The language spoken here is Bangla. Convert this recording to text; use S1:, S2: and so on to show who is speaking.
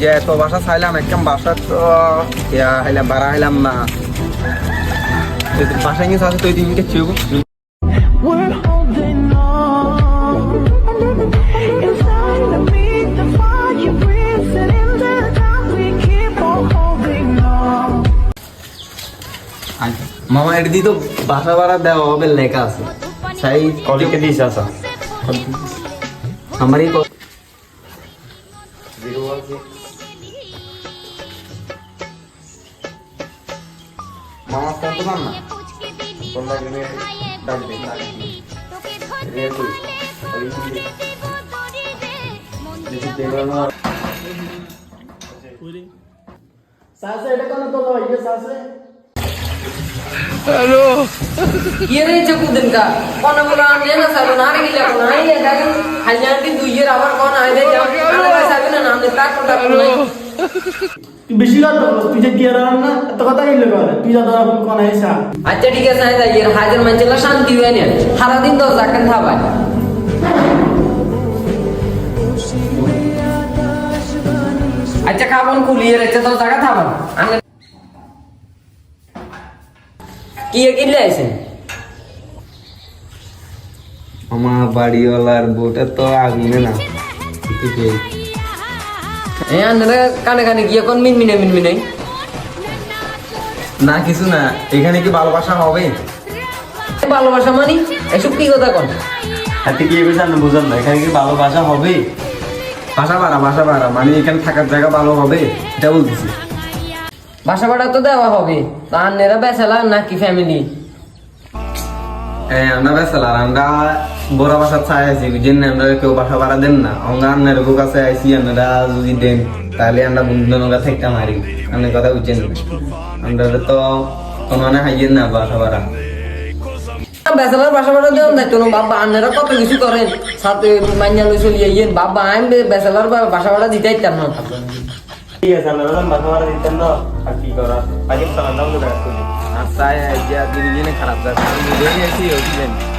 S1: যে এত বাসা চাইলাম একদম বাসা তো হাইলাম বাড়া হাইলাম না নিয়ে আছে তুই দিন দেখছি
S2: We're holding on. Inside of me, the fire breathes, and in the dark we keep on holding on.
S1: মামা এটা দিয়ে তো বাসা ভাড়া দেওয়া হবে লেখা আছে সাই
S3: কলিকে দিস আসা
S1: আমারই ক- মামা ফোন তো পান না। ফোন লাগলে ডাক দিন ডাক দিন। রে তুই, ওই যে- যদি দেখল না,
S4: ইয়ে চকু দিন কা কোন বলা আনলে না সাবে না। রে গিলা কোন আইলে দেখেন হাইলান্ডি দুই এর আবার কোন সাবে না নাম তাক কোটা কোন নাই
S5: তুই বেশি কথা বলছ তুই যে কি আর না এত কথা কইলে করে তুই যা ধরা কোন আইসা
S4: আচ্ছা ঠিক আছে এর হাজার শান্তি হয় না সারা দিন তো জাকেন থাবাই আচ্ছা খাবন কুলিয়ে রেখে তো জায়গা থাবান কি কিনলে আইছেন
S1: আমার বাড়িওয়ালার বউটা তো আগুনে না
S4: আন্দারে কানে কানে গিয়ে কোন মিনমিনে মিনমিনে
S1: না কিছু না। এখানে কি ভালোবাসা হবে?
S4: ভালোবাসা মানি? এসব কি কথা কোন?
S3: হাতে বুঝলাম না। এখানে কি ভালোবাসা হবে?
S1: বাসা ভাড়া বাসা ভাড়া মানে এখানে থাকার জায়গা ভালো হবে? এটা বলতেছি।
S4: বাসা ভাড়া তো দেওয়া হবে। তা আন্নেরা বেচালা নাকি ফ্যামিলি
S1: হ্যাঁ আমরা আর আমরা বড় বাসা চাই আছি বুঝেন না আমরা কেউ বাসা ভাড়া দেন না। আমরা আপনার বুক কাছে আইসি আপনারা যদি দেন তাহলে আমরা বন্ধুরা থাকতে মারি আপনার কথা বুঝছেন না আমরা তো কোনো মানে হাইয়েন না বাসা ভাড়া।
S4: বেচালার বাসা ভাড়া দেওয়া দায়িত্ব না বাবা আন্নেরা কত কিছু করেন? সাথে মাইনা লই চলিয়ে ইয়েন বাবা আমি বেচালার বাসা ভাড়া দিতে না।
S3: ঠিক আছে আমরা বাসা ভাড়া দিতেন না? আর কি করা?
S1: আচ্ছা দিন দিনে খারাপ যাচ্ছে